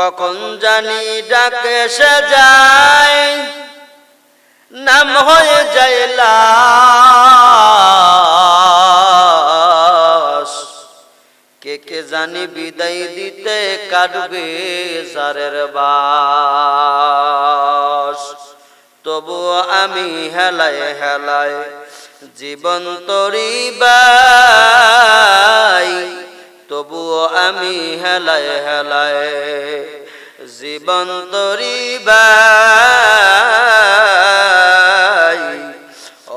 কখন জানি ডাকে সে যায়। নাম হয়ে যায় কে কে জানি বিদায় দিতে কাটবে জারের বাস। তবুও আমি হেলায় হেলায় জীবন তরি বাই। তবুও আমি হেলায় হেলায় জীবন তরি বাই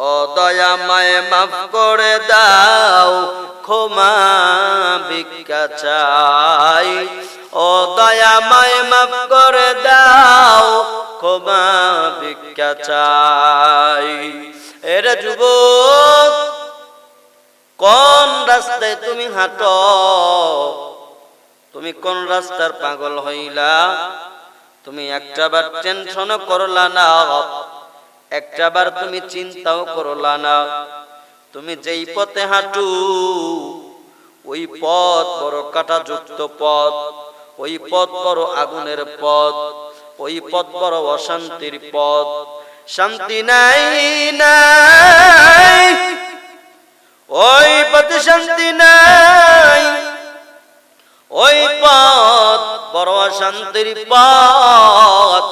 ও দয়া মায় মাফ করে দাও, ক্ষমা ভিক্ষা চাই। ও দয়া মায় মাফ করে দাও, ক্ষমা ভিক্ষা চাই। এরা যুবক কোন রাস্তায় তুমি হাঁটো? তুমি কোন রাস্তার পাগল হইলা? তুমি একটা বার টেনশনও করলা না? একটা বার তুমি চিন্তাও করলা না? তুমি যেই পথে হাঁটু, ওই পথ বড় কাটাযুক্ত পথ, ওই পথ বড় আগুনের পথ, ওই পথ বড় অশান্তির পথ। শান্তি নাই নাই। ওই পথে শান্তি নাই। ওই পথ বড় অশান্তির পথ।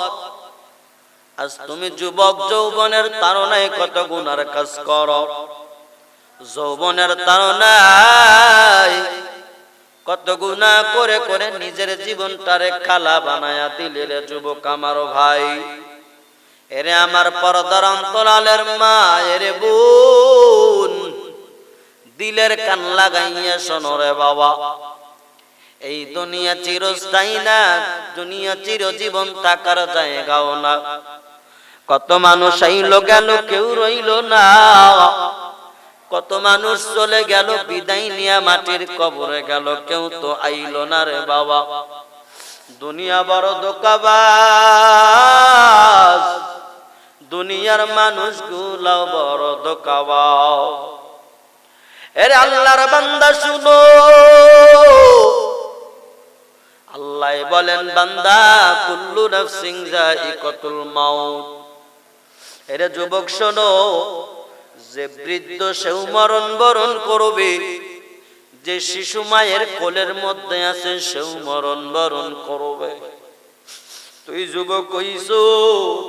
আজ তুমি যুবক যৌবনের তারনায় কত গুনার কাজ করো? যৌবনের তারনায় কত গুণা করে করে নিজের জীবনটারে খালা বানায়া দিলে রে যুবক আমার ভাই। এরে আমার পরদার অন্তরালের মা এরে বোন। দিলের কান লাগাইয়া শোনো রে বাবা। এই দুনিয়া চিরস্থায়ী না, দুনিয়া চিরজীবন থাকার জায়গাও না। কত মানুষ আইলো গেল, কেউ রইল না। কত মানুষ চলে গেল, বিদায় নিয়া মাটির কবরে গেল, কেউ তো আইলো না রে বাবা। দুনিয়া বড় দোকাবাজ দুনিয়ার মানুষ গুলাও বড় দোকাবাজ এর আল্লাহর বান্দা শুনো। আল্লাহ বলেন, বান্দা, কুল্লু নাফসিং যায়িকাতুল মাউত। এর যুবক, শোনো, যে বৃদ্ধ সেও মরণ বরণ করবে, যে শিশু মায়ের কোলের মধ্যে আছে সেও মরণ বরণ করবে। তুই যুবক কইছো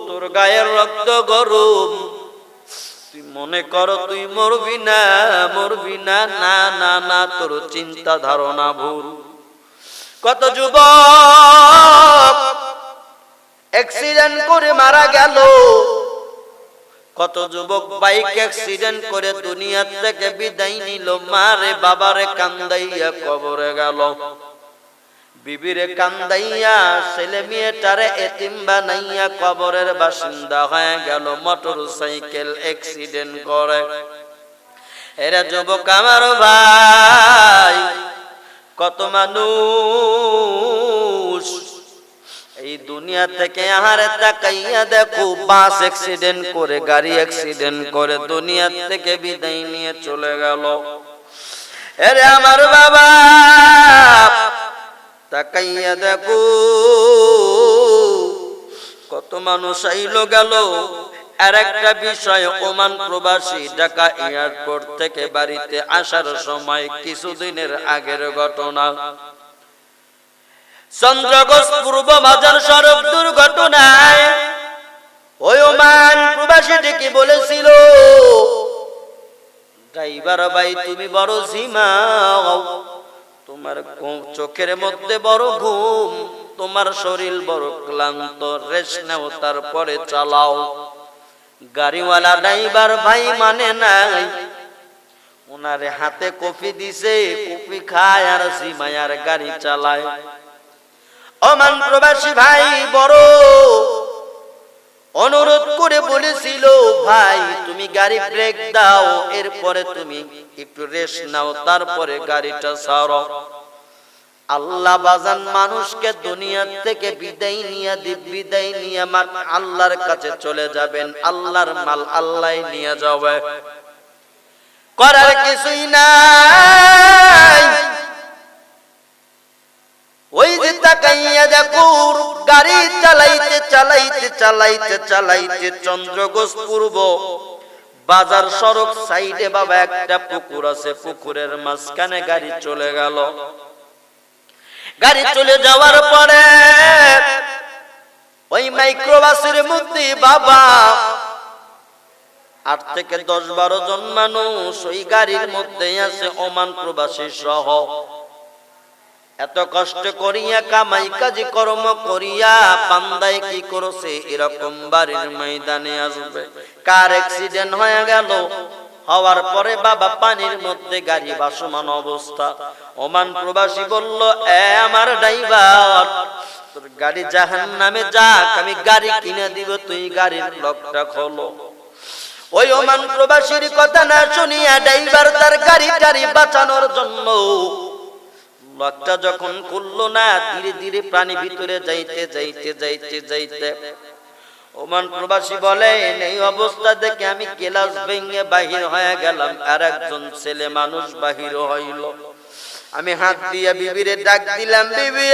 তোর গায়ের রক্ত গরম তুই মনে কর তুই মরবি না মরবি না না না না, তোর চিন্তা ধারণা ভুল। কত যুবক অ্যাক্সিডেন্ট করে মারা গেল। কত যুবক বাইক অ্যাক্সিডেন্ট করে দুনিয়া থেকে বিদায় নিল। মারে বাবারে কান্দাইয়া কবরে গেল। বিবিরে কান্দাইয়া ছেলে মেয়েটারে এতিম বানাইয়া কবরের বাসিন্দা হয়ে গেল, মোটর সাইকেল অ্যাক্সিডেন্ট করে। এরা যুবক আমার ভাই, কত মানুষ এই দুনিয়া থেকে আহারে তাকাইয়া দেখো, বাস অ্যাক্সিডেন্ট করে, গাড়ি অ্যাক্সিডেন্ট করে, দুনিয়া থেকে বিদায় নিয়ে চলে গেল। এরে আমার বাবা তাকাইয়া দেখো, কত মানুষ আইলো গেল। আর একটা বিষয়, ওমান প্রবাসী ঢাকা এয়ারপোর্ট থেকে বাড়িতে আসার সময় কিছুদিনের আগের ঘটনা। চন্দ্রগোস পূর্ব বাজার সড়ক দুর্ঘটনায় ওই ওমান প্রবাসীটি কি বলেছিল, ড্রাইভার ভাই, তুমি বড় ঝিমাও। তোমার চোখের মধ্যে বড় ঘুম, তোমার শরীর বড় ক্লান্ত রেস্ট নাও, তারপরে চালাও। গাড়িওয়ালা ড্রাইভার ভাই মানে নাই ওনারে হাতে কফি দিছে, কফি খায় আর জিমায় আর গাড়ি চালায়। অমান প্রবাসী ভাই বড় অনুরোধ করে বলেছিল, ভাই, তুমি গাড়ি ব্রেক দাও, এরপরে তুমি একটু রেস্ট নাও, তারপরে গাড়িটা সারো আল্লাহ বাজান মানুষকে দুনিয়া থেকে বিদায় নিয়ে দি, বিদায় নিয়ে মা আল্লাহর কাছে চলে যাবেন। আল্লাহর মাল আল্লাহ নিয়ে যাবে। করার কিছুই নাই। ওই যে গাড়ি বাজার সড়ক সাইডে বাবা একটা পুকুর আছে, পুকুরের মাঝখানে গাড়ি চলে গেল। গাড়ি চলে যাওয়ার পরে ওই মাইক্রোবাসের মধ্যে বাবা আট থেকে দশ বারো জন মানুষ ওই গাড়ির মধ্যে আছে, ওমান প্রবাসী সহ। এত কষ্ট করিয়া কামাই কাজী কর্ম করিয়া বান্দায় কি করছে? এরকম বাড়ির ময়দানে আসবে। কার অ্যাক্সিডেন্ট হয়ে গেল? হওয়ার পরে বাবা পানির মধ্যে গাড়ি ভাসমান অবস্থা। ওমান প্রবাসী বলল, এ আমার ড্রাইভার, তোর গাড়ি জাহান নামে যাক, আমি গাড়ি কিনে দিব, তুই গাড়ির লকটা খোলো। ওই ওমান প্রবাসীর কথা না শুনিয়া ড্রাইভার তার গাড়ি টাড়ি বাঁচানোর জন্য লকটা যখন খুললো না, ধীরে ধীরে প্রাণী ভিতরে যাইতে যাইতে যাইতে যাইতে। ওমান প্রবাসী বলে, এই অবস্থা দেখে আমি কেলাস ভেঙে বাহির হয়ে গেলাম। আর একজন ছেলে মানুষ বাহির হইল। আমি হাত দিয়ে বিবিরে ডাক দিলাম, বিবি।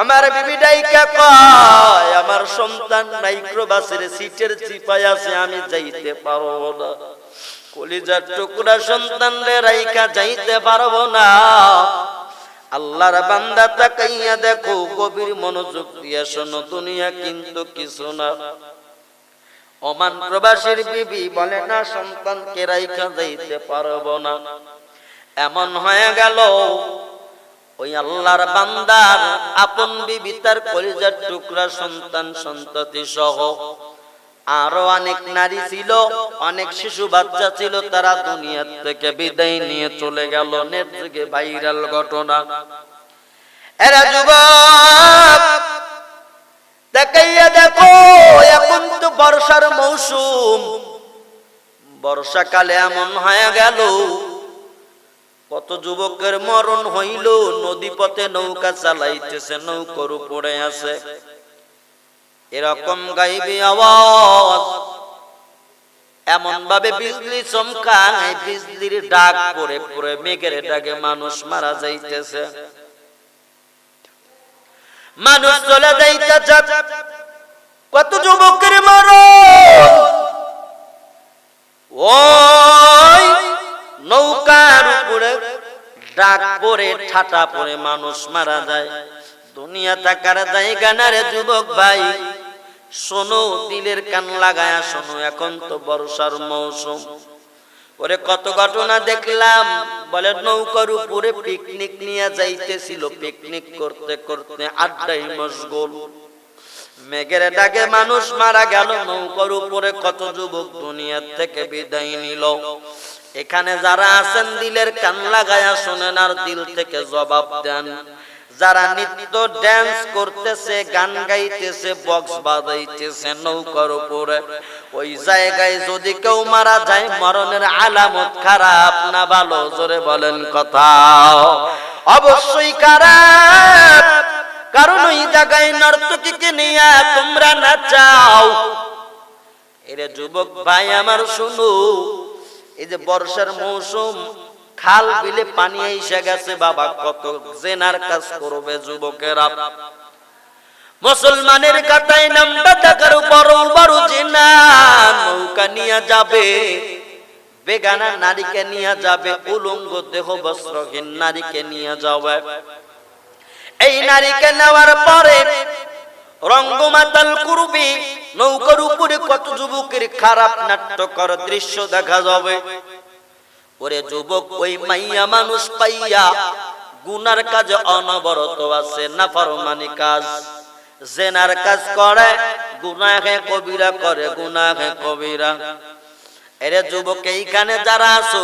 আমার বিবি কয়, আমার সন্তান মাইক্রোবাসের সিটের চিপায় আছে, আমি যাইতে পারব না। কলিজার টুকরা সন্তান রে রাইকা যাইতে পারব না। আল্লাহর বান্দা তাকাইয়া দেখো, গভীর মনোযোগ দিয়া শোনো, দুনিয়া কিন্তু কিছু না। ওমান প্রবাসীর বিবি বলে, না, সন্তানকে রাইখা যাইতে পারব না। এমন হয়ে গেল, ওই আল্লাহর বান্দার আপন বিবি তার কলিজার টুকরা সন্তান সন্ততি সহ আরও অনেক নারী ছিল, অনেক শিশু বাচ্চা ছিল, তারা দুনিয়ার থেকে বিদায় নিয়ে চলে গেল নেট থেকে ভাইরাল ঘটনা। এরা যুবক দেখাইয়া দেখো, এখন তো বর্ষার মৌসুম। বর্ষাকালে এমন হয়ে গেল, কত যুবকের মরণ হইল নদী পথে নৌকা চালাইতেছে, নৌকর উপরে আছে। এরকম গাইবি আওয়াজ। এমন ভাবে বিজলি চমকায়, বিজলির ডাক পরে পরে মেঘের ডাকে মানুষ মারা যাইতেছে। মানুষ চলে যাইতেছে। কত যুবকের মরণ। ওই নৌকার উপরে ডাক পরে ঠাটা পরে মানুষ মারা যায়। দুনিয়া থাকার জায়গা না রে যুবক ভাই। শোনো, দিলের কান লাগায়া শোনো, এখন তো বর্ষার মৌসুম। ওরে, কত ঘটনা দেখলাম। বলে, নৌকার উপরে পিকনিক নিয়ে যাইতেছিল। পিকনিক করতে করতে আড্ডাই মশগুল। মেঘের ডাকে মানুষ মারা গেল। নৌকার উপরে কত যুবক দুনিয়ার থেকে বিদায় নিল। এখানে যারা আছেন, দিলের কান লাগায়া শোনেন আর দিল থেকে জবাব দেন। যারা নিত্য ড্যান্স করতেছে, গান গাইতেছে বক্স বাজাইতেছে নৌকার উপরে, ওই জায়গায় যদি কেউ মারা যায়, মরণের আলামত খারাপ না ভালো? জোরে বলেন কথা। অবশ্যই খারাপ। কারণ ওই জায়গায় নর্তকীকে নিয়ে তোমরা নাচাও এরে যুবক ভাই, আমার শুনু এই যে বর্ষার মৌসুম খাল বিলে পানি এসে গেছে, বাবা, কত জেনার কাজ করবে যুবকেরা। মুসলমানের কাটায় নামটা দেখার বড় বড় জেনা নৌকা নিয়ে যাবে, বেগানা নারীকে নিয়ে যাবে, উলঙ্গ দেহ বস্ত্রহীন নারীকে নিয়ে যাবে। এই নারীকে নেওয়ার পরে রঙ্গমাতাল করবি নৌকার উপরে কত যুবকের খারাপ নাট্যকর দৃশ্য দেখা যাবে। ওরে যুবক, ওই মাইয়া মানুষ পাইয়া গুনার কাজ অনবরত আছে, নাফরমানি কাজ। জেনার কাজ করে, গুনাহে কবিরা করে, গুনাহে কবিরা। এরে যুবক, এইখানে যারা আছো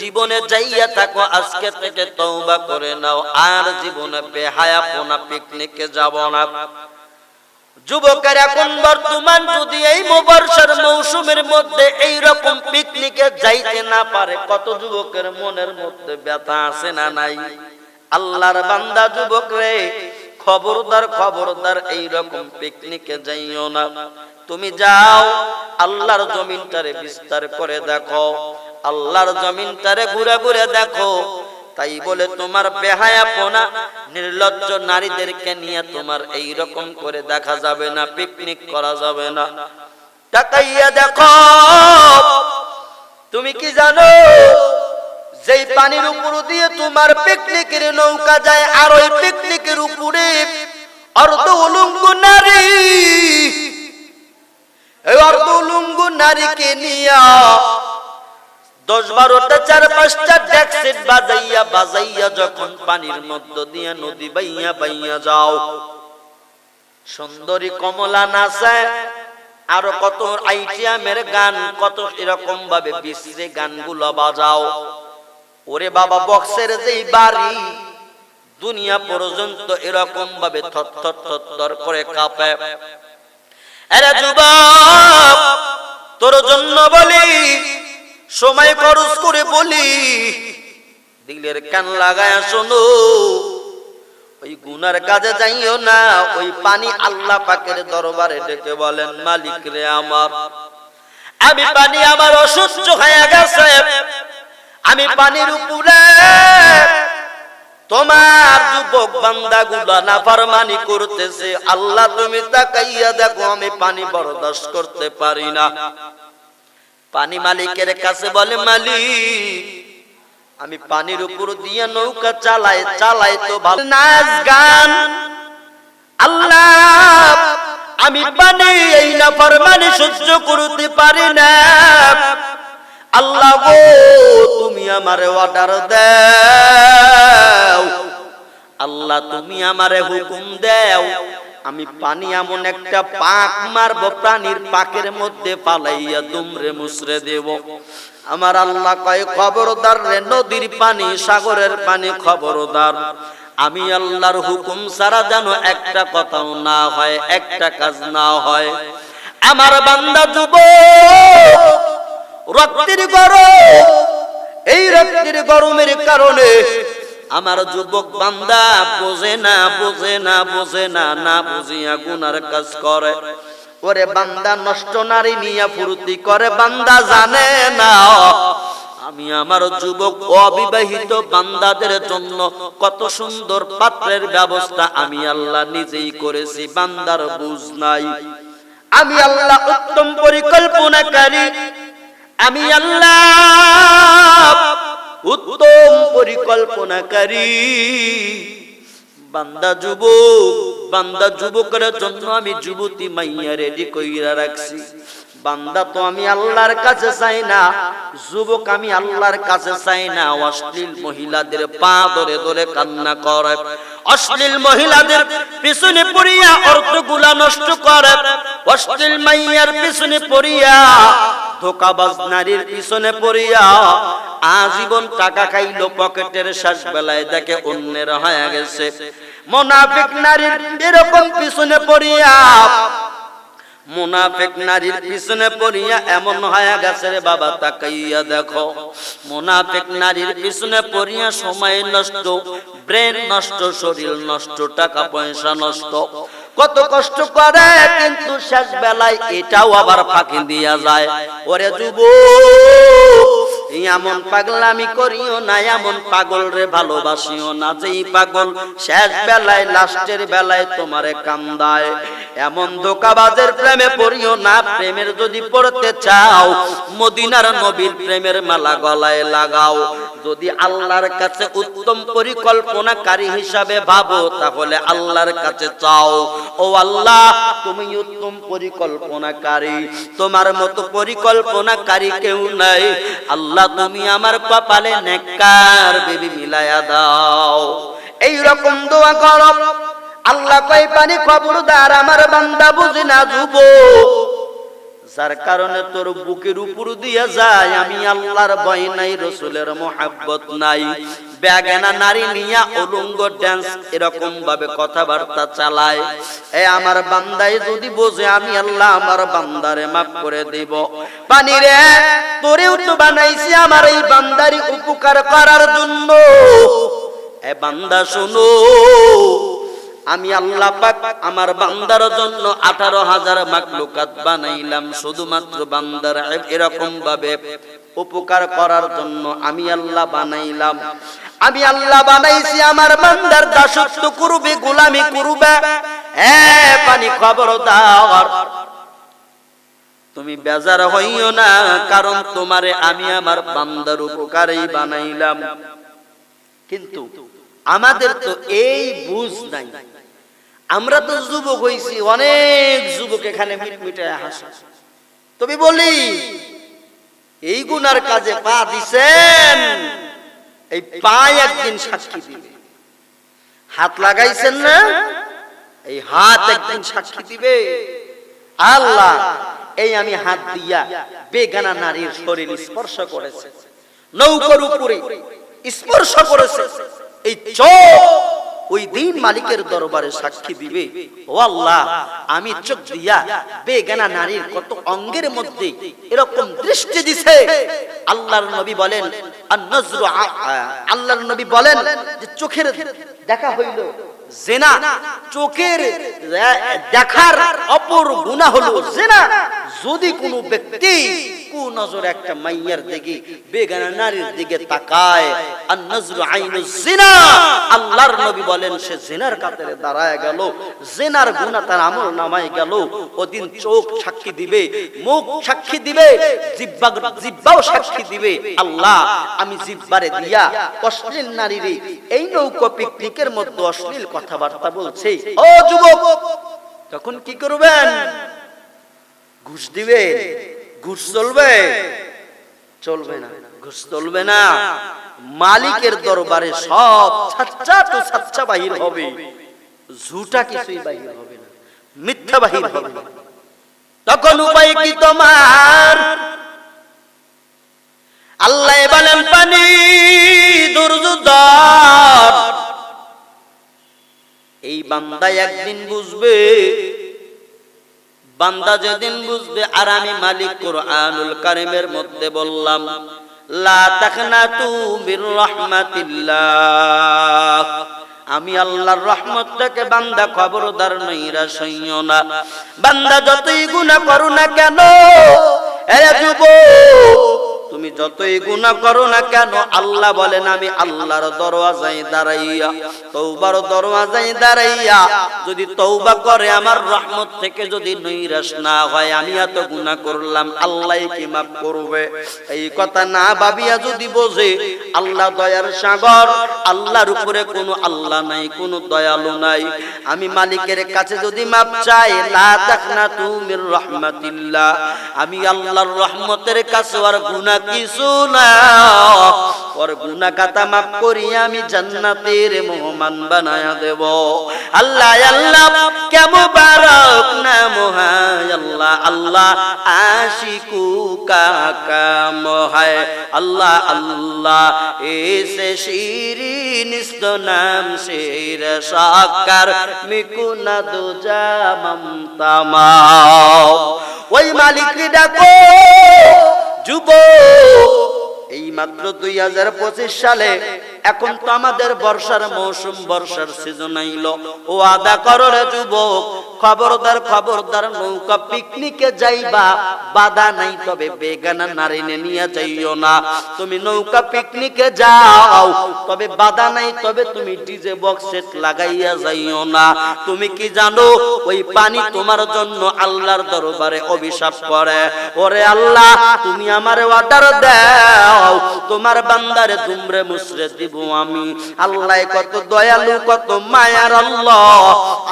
জীবনে যাইয়া থাকো, আজকে থেকে তওবা করে নাও, আর জীবনে বেহায়া পোনা, পিকনিকে যাব না। যুবকের, এখন বর্তমান যদি এই বর্ষার মৌসুমের মধ্যে এই রকম পিকনিকে যাইতে না পারে, কত যুবকের মনের মধ্যে ব্যথা আছে না নাই? আল্লাহর বান্দা যুবক রে, খবরদার খবরদার এই রকম পিকনিকে যাইও না। তুমি যাও, আল্লাহর জমিনটারে বিস্তার করে দেখো। আল্লাহর জমিনটারে ঘুরে ঘুরে দেখো। তাই বলে তোমার বেহায়াপনা নির্লজ্জ নারীদেরকে নিয়ে তোমার এই রকম করে দেখা যাবে না, পিকনিক করা যাবে না। তাকাইয়া দেখো, তুমি কি জানো, যেই পানির উপর দিয়ে তোমার পিকনিকের নৌকা যায়, আর ওই পিকনিকের উপরে অর্ধ নারী অর্ধ উলঙ্গ নারীকে নিয়া দশ বারোটা, চার পাঁচটা বাজাইয়া বাজাইয়া যখন পানির মধ্য দিয়ে নদী বাইয়া বাইয়া যাও। সুন্দরী কমলা নাচায় আরও কত গান, কত এরকম ভাবে বিশ্রে গানগুলো বাজাও। ওরে বাবা, বক্সের যেই বাড়ি, দুনিয়া পর্যন্ত এরকম ভাবে থর থর করে কাঁপে। আরে তোর জন্য বলি সময় খরচ করে বলি। দিলের কান লাগায় শোনো। ওই গুনার কাজে যাইও না, ওই পানি আল্লাহ পাকের দরবারে ডেকে বলেন, মালিক রে আমার, আমি পানি আমার অসুস্থ হয়ে গেছে। আমি পানির উপরে তোমার যুবক বান্দা গুলা নাফরমানি করতেছে। আল্লাহ তুমি তাকাইয়া দেখো, আমি পানি বরদাস্ত করতে পারি না। পানি মালিকের কাছে বলে মালিক আমি পানির উপর দিয়ে নৌকা চালাই চালাই তো ভালো নাচ গান। আল্লাহ আমি পানি এই না ফরমানি সহ্য করতে পারি না। আল্লাহ গো তুমি আমারে অর্ডার দাও। আল্লাহ তুমি আমারে হুকুম দাও। আমি পানি এমন একটা পাক মারবো, প্রাণীর পাকের মধ্যে পালাইয়া দুমরে মুসরে দেব। আমার আল্লাহ কয়, খবরদার রে নদীর পানি, সাগরের পানি, খবরদার। আমি আল্লাহর হুকুম ছাড়া যেন একটা কথাও না হয়, একটা কাজ না হয়। আমার বান্দা যুব রক্তের গরম, এই রক্তের গরমের কারণে আমার যুবক বান্দা বোঝে না বোঝে না বোঝে না না বুঝিয়া গুনার কাজ করে। ওরে বান্দা নষ্ট নারী নিয়া ফুর্তি করে, বান্দা জানে না। আমি আমার যুবক অবিবাহিত বান্দাদের জন্য কত সুন্দর পাত্রের ব্যবস্থা আমি আল্লাহ নিজেই করেছি, বান্দার বুঝ নাই। আমি আল্লাহ উত্তম পরিকল্পনাকারী। আমি আল্লাহ উত্তম পরিকল্পনাকারী। বান্দা যুবক বান্দা যুবকের জন্য আমি যুবতী মাইয়া রেডি কইরা রাখছি। বান্দা তো আমি আল্লাহর কাছে চাই না, যুবক আমি আল্লাহর কাছে চাই না। অশ্লীল মহিলাদের পা ধরে ধরে কান্না করে। অশ্লীল মহিলাদের পিছনে পড়িয়া অর্থগুলা নষ্ট করে। অশ্লীল মাইয়ার পিছনে পড়িয়া, ধোকাবাজ নারীর পিছনে পড়িয়া, আজীবন টাকা খাইলো পকেটের শেষ বেলায়, দেখে অন্যের হয়ে গেছে। মোনাফিক নারীর এরকম পিছনে পড়িয়া মুনাফিক নারীর পিছনে পড়িয়া এমন হয়ে গেছে রে বাবা, তাকাইয়া দেখো। মুনাফেক নারীর পিছনে পড়িয়া সময় নষ্ট, ব্রেন নষ্ট, শরীর নষ্ট, টাকা পয়সা নষ্ট। কত কষ্ট করে, কিন্তু শেষ বেলায় এটাও আবার ফাঁকি দিয়া যায়। ওরে যুব এমন পাগলামি করিও না, এমন পাগল রে ভালোবাসিও না। যেই পাগল শেষ বেলায়, লাস্টের বেলায় তোমারে কান্দায়। এমন ধোকাবাজের প্রেমে পড়িও না, প্রেমের যদি পড়তে চাও, মদিনার নবীর প্রেমের মালা গলায় লাগাও। যদি আল্লাহর কাছে উত্তম পরিকল্পনাকারী হিসাবে ভাবো, তাহলে আল্লাহর কাছে চাও। ও আল্লাহ, তুমি উত্তম পরিকল্পনাকারী। তোমার মতো পরিকল্পনাকারী কেউ নাই। আল্লাহ, তুমি আমার কপালে নেককার বেবি মিলায়া দাও। এই রকম দোয়া করো। আল্লাহ কই পানি খবরদার, আমার বান্দা বুঝি না যুবক। যার কারণে তোর বুকের উপর দিয়ে যায়, আমি আল্লাহর ভয় নাই, রসুলের মোহাব্বত নাই। ব্যাগেনা নারী নিয়া অলঙ্গ ড্যান্স এরকম ভাবে কথাবার্তা চালায়। এ আমার বান্দায় যদি বোঝে, আমি আল্লাহ আমার বান্দারে মাফ করে দিব। পানি রে, তোরেও তো বানাইছি আমার এই বান্দারি উপকার করার জন্য। এ বান্দা শোনো আমি আল্লাহ পাক আমার বান্দার জন্য আঠারো হাজার মাকলুকাত বানাইলাম, শুধুমাত্র বান্দার এরকম ভাবে উপকার করার জন্য আমি আল্লাহ বানাইলাম। আমি আল্লাহ বানাইছি আমার বান্দার দাসত্ব করবে, গোলামি করবে। এ, পানি খবরদার তুমি বেজার হইও না, কারণ তোমারে আমি আমার বান্দার উপকারেই বানাইলাম। কিন্তু আমাদের তো এই বুঝ নাই। আমরা তো যুবক হইছি, অনেক যুবক এখানে মিটমিটায় হাসে। তবে বলি, এই গুনার কাজে পা দিছেন, এই পায় একদিন সাক্ষী দিবে। হাত লাগাইছেন না, এই হাত একদিন সাক্ষী দিবে। আল্লাহ, এই আমি হাত দিয়া বেগানা নারীর শরীর স্পর্শ করেছে, নৌকর উপরে স্পর্শ করেছে, এই চোখ ওই দিন মালিকের দরবারে সাক্ষী দিবে। ও আল্লাহ, আমি চোখ দিয়া বেগানা নারীর কত অঙ্গের মধ্যে এরকম দৃষ্টি দিছে। আল্লাহর নবী বলেন আল্লাহর নবী বলেন যে চোখের দেখা হইল। জেনা, চোখের দেখার অপর গুণা হলো জেনা। যদি কোনো ব্যক্তি একটা মাইয়ার দিকে, বেগানা নারীর দিকে তাকায় আর নজরু আইনু জিনা, আল্লাহর নবী বলেন, সে জিনার কাতারে দাঁড়ায় গেল, জিনার গুনাহ তার আমল গেল, ওদিন চোখ সাক্ষী দিবে, মুখ সাক্ষী দিবে, জিব্বা, জিব্বাও সাক্ষী দিবে, আল্লাহ, আমি জিব্বারে দিয়া অশ্লীল নারীরে এই নৌকো পিকনিকের মধ্যে অশ্লীল কথাবার্তা বলছে। ও যুবক তখন কি করবেন? ঘুষ দিবে ঘুষ চলবে? চলবে না ঘুষ চলবে না। মালিকের দরবারে সব ছাচ্চা তো ছাচ্চা বাহির হবে। ঝুটা কিছুই বাহির হবে না মিথ্যা বাহির হবে তখন উপায় কি তোমার? আল্লাহ বলেন পানি দুর্যোধন। বান্দা একদিন বুঝবে, বান্দা যেদিন বুঝবে, আর আমি মালিক কোরআনুল কারিমের মধ্যে বললাম, লা আমি আল্লাহর রহমত থেকে বান্দা খবরদার নইরা সইও না। বান্দা যতই গুনাহ করো না কেন, এ যুবক তুমি যতই গুনাহ করো না কেন, আল্লাহ বলেন, আমি আল্লাহর দরওয়াজায় দাঁড়াইয়া তৌবার দরওয়াজায় দাঁড়াইয়া, যদি তৌবা করে, আমার রহমত থেকে যদি নৈরাশ না হয়, আমি এত গুনাহ করলাম, আল্লাহ কি মাফ করবে? এই কথা না ভাবিয়া যদি বোঝে, আল্লাহ দয়ার সাগর, আল্লাহর উপরে কোনো আল্লাহ নাই, কোনো দয়ালু নাই। আমি মালিকের কাছে যদি মাপ চাই, লা তাকনা তুমির রহমাতিল্লাহ। আমি আল্লাহর রহমতের কাছে আর গুনাহ কিছু না ওর গুনাহ কাতা মাফ করি আমি জান্নাতের মেহমান বানায়া দেব। আল্লাহ আল্লাহ কেমন বারক নাম হায় আল্লাহ আল্লাহ, আশিকু কাকাম হায় আল্লাহ আল্লাহ, এসে শিরিন নাম শের সাকার। মিকুনা দুজা মমতামা ওই মালিক ডাকো। যুব এই মাত্র দুই হাজার পঁচিশ সালে এখন তো আমাদের বর্ষার মৌসুম, বর্ষার সিজন আইল। ও আদা করো রে যুবক, খবরদার খবরদার নৌকা পিকনিকে যাইবা। বাধা নাই, তবে বেগানা নারিনে নিয়ে যাইও না। তুমি নৌকা পিকনিকে যাও, তবে বাধা নাই, তবে তুমি ডিজে বক্স সেট লাগাইয়া যাইও না। তুমি কি জানো, ওই পানি তোমার জন্য আল্লাহর দরবারে অভিশাপ করে ওরে আল্লাহ, তুমি আমারে অর্ডার দাও। তোমার বান্দারে তুমরে মুসরে দিব আমি। আল্লাহ কত দয়ালু, কত মায়ার আল্লাহ।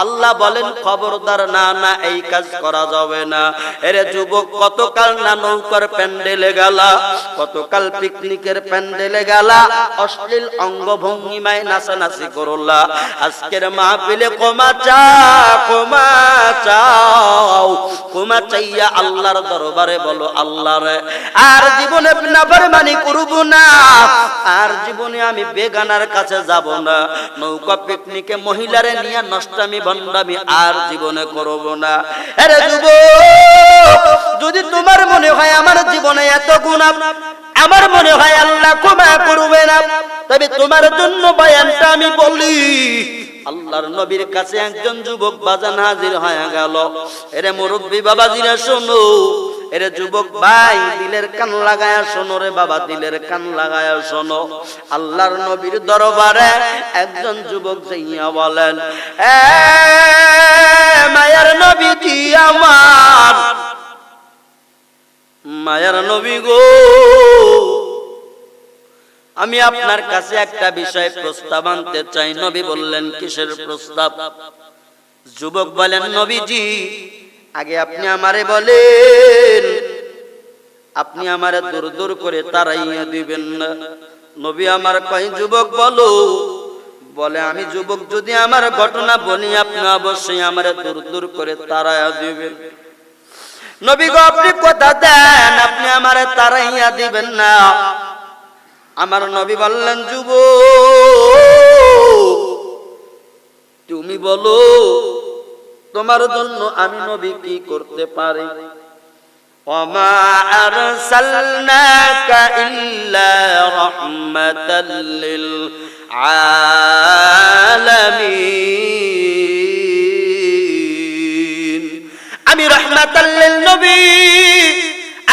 আল্লাহ বলেন, খবরদার, না না, এই কাজ করা যাবে না। এরে যুবক, কতকাল না নৌকার প্যান্ডেলে গেলা? কতকাল পিকনিকের প্যান্ডেলে গেলা? অশ্লীল অঙ্গভঙ্গিমায় নাচানাচি করলা। আজকের মাহফিলে ক্ষমা চা ক্ষমা চাও। ক্ষমা চাইয়া আল্লাহর দরবারে বলো আল্লাহরে আর জীবনে নাফার মানি করব না। আর জীবনে আমি বেগানার কাছে যাব না। নৌকা পিকনিকে মহিলারে নিয়ে নষ্টামি ভণ্ডামি আর জীবনে করব না। যদি তোমার মনে হয় আমার জীবনে এত গুণা আমার মনে হয় আল্লাহ ক্ষমা করবে না। তবে তোমার জন্য বয়ানটা আমি বলি, আল্লাহর নবীর কাছে একজন যুবক বাজান হাজির হয়ে গেল। এরে মুরব্বী বাবাজিরা শোনো এরে যুবক ভাই, দিলের কান লাগায়া শোনো রে বাবা, দিলের কান লাগায়া শোনো। আল্লাহর নবীর দরবারে একজন যুবক যাইয়া বলেন, এ মায়ার নবীজি আমার? মায়ার নবী গো, আমি আপনার কাছে একটা বিষয় প্রস্তাব আনতে চাই। নবী বললেন, কিসের প্রস্তাব? যুবক বলেন, নবীজি আগে আপনি আমারে বলেন। আপনি আমারে দূর দূর করে তারাইয়া দিবেন না। নবী আমার কয়, যুবক, বলো। বলে, আমি যুবক, যদি আমার ঘটনা বলি, আপনি অবশ্যই আমারে দূর দূর করে তারাইয়া দিবেন। নবী গো, আপনি কথা দেন, আপনি আমারে তারাইয়া দিবেন না। আমার নবী বললেন যুব তুমি বলো। তোমার জন্য আমি নবী কি করতে পারি وما أرسلناك إلا رحمة للعالمين আমি রহমাতাল্লিল নবী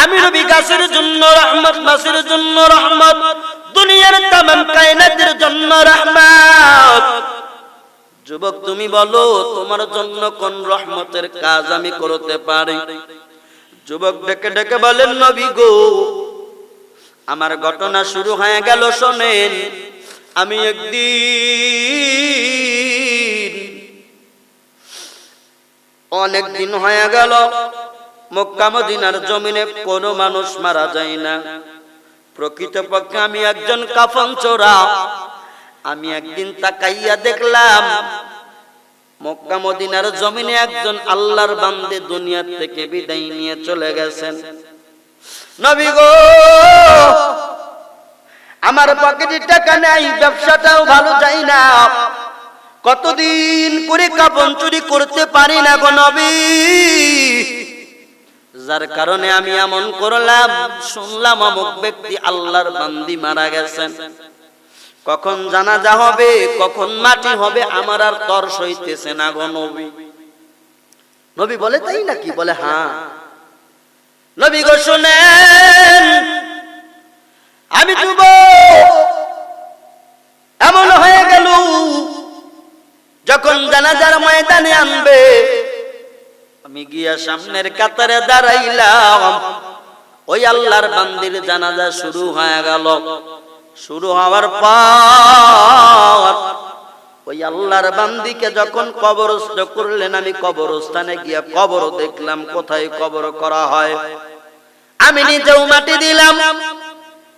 আমি নবী গাছের জন্য রহমত মাসের জন্য রহমত দুনিয়ার তামাম কায়নাতের জন্য রহমত যুবক, তুমি বলো, তোমার জন্য কোন রহমতের কাজ আমি করতে পারি? যুবক ডেকে ডেকে বলেন নবী গো, আমার ঘটনা শুরু হয়ে গেল, শোনেন, আমি একদিন, অনেক দিন হয়ে গেল, মক্কা মদিনার জমিনে কোনো মানুষ মারা যায় না। প্রকৃতপক্ষে আমি একজন কাফন চোরা আমি একদিন তাকাইয়া দেখলাম, মক্কা মদিনার জমিনে একজন আল্লাহর বান্দে দুনিয়ার থেকে বিদায় নিয়ে চলে গেছেন। নবী গো, আমার পকেটে টাকা নাই, ব্যবসাটাও ভালো যাই না। কতদিন করে কাপন চুরি করতে পারি না গো নবী। যার কারণে আমি এমন করলাম, শুনলাম অমুক ব্যক্তি আল্লাহর বান্দি মারা গেছেন। কখন জানাজা হবে, কখন মাটি হবে, আমার আর তর সইতেছে না গো নবী। নবী বলে, তাই নাকি? বলে হ্যাঁ নবী গো, শুনেন, আমি যুব এমন হয়ে গেল, যখন জানাজার ময়দানে আনবে, আমি গিয়া সামনের কাতারে দাঁড়াইলাম, ওই আল্লাহর বান্দির জানাজা শুরু হয়ে গেল। শুরু হওয়ার পর ওই আল্লাহর বান্দিকে যখন কবরস্থ করলেন, আমি কবরস্থানে গিয়া কবর দেখলাম, কোথায় কবর করা হয়। আমি নিজেও মাটি দিলাম।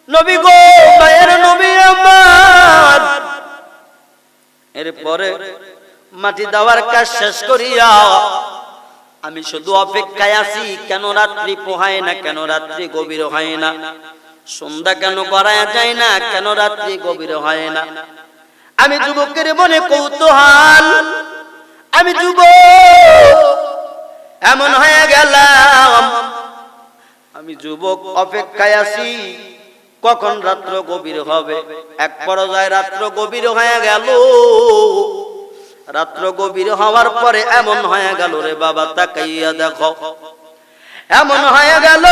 নবী গো, মায়ের নবী আমার। এরপরে মাটি দেওয়ার কাজ শেষ করিয়া আমি শুধু অপেক্ষায় আছি, কেন রাত্রি পোহায় না, কেন রাত্রি গভীর হয় না। সন্ধ্যা কেন করা যায় না? কেন রাত্রি গভীর হয় না? আমি যুবকের মনে কৌতূহল। আমি যুব এমন হয়ে গেলাম। আমি যুবক অপেক্ষায় আছি, কখন রাত্র গভীর হবে? এক পর্যায়ে রাত্র গভীর হয়ে গেল। রাত্র গভীর হওয়ার পরে এমন হয়ে গেল রে বাবা, তাকাইয়া দেখো। এমন হয়ে গেল।